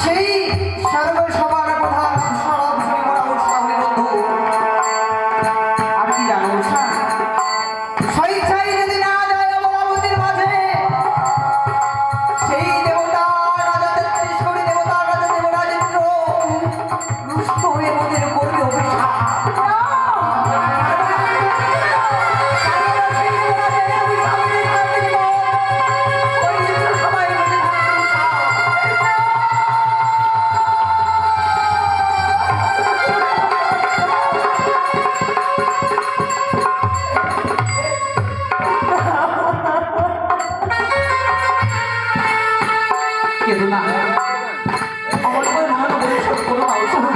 সেই 你们哪的啊我们我们我们我们我们我们老师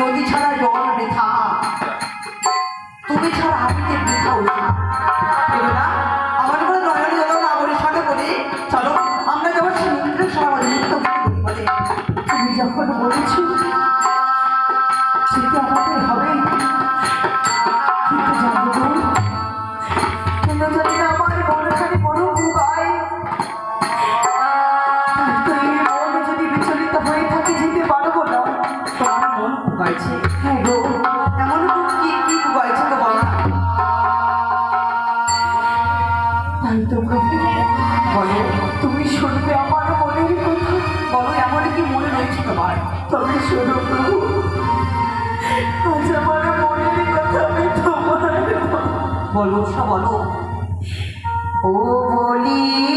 নদী ছাড়া জল বৃথা। তুমি ছাড়া আমি যে বৃথা উঠা বলো সব বলো। ও বলি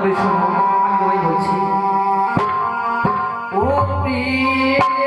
তবে শোনো আমি তোমায় বলছি। ও প্রিয়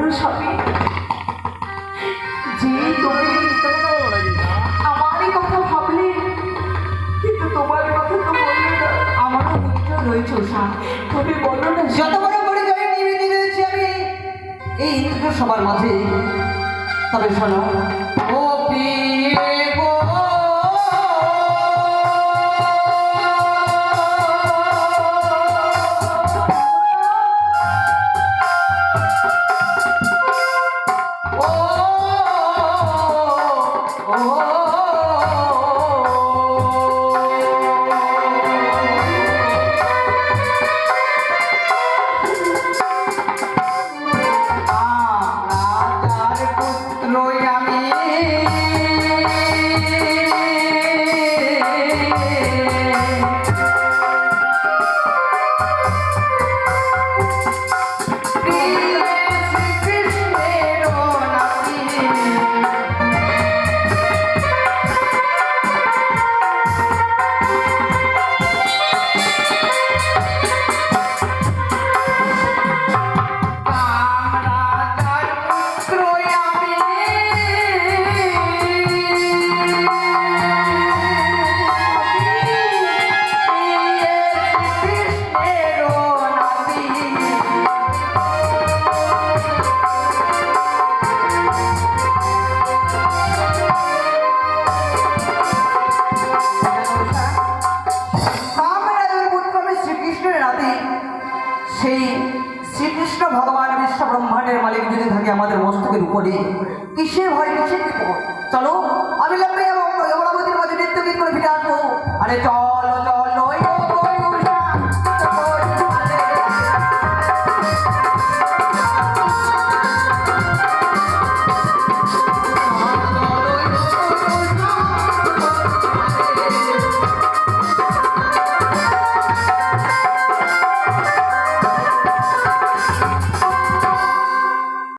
মানুষ হবে যে আমারই কথা ভাবলে, কিন্তু তোমার কথা তো বললে আমারও রয়েছে ওষা তুমি বলো না। যত বড় পরিচয় নিবেদন আমি, এই ইন্দ্র সবার মাঝে। তবে শোনো, ও প্রিয় It's all.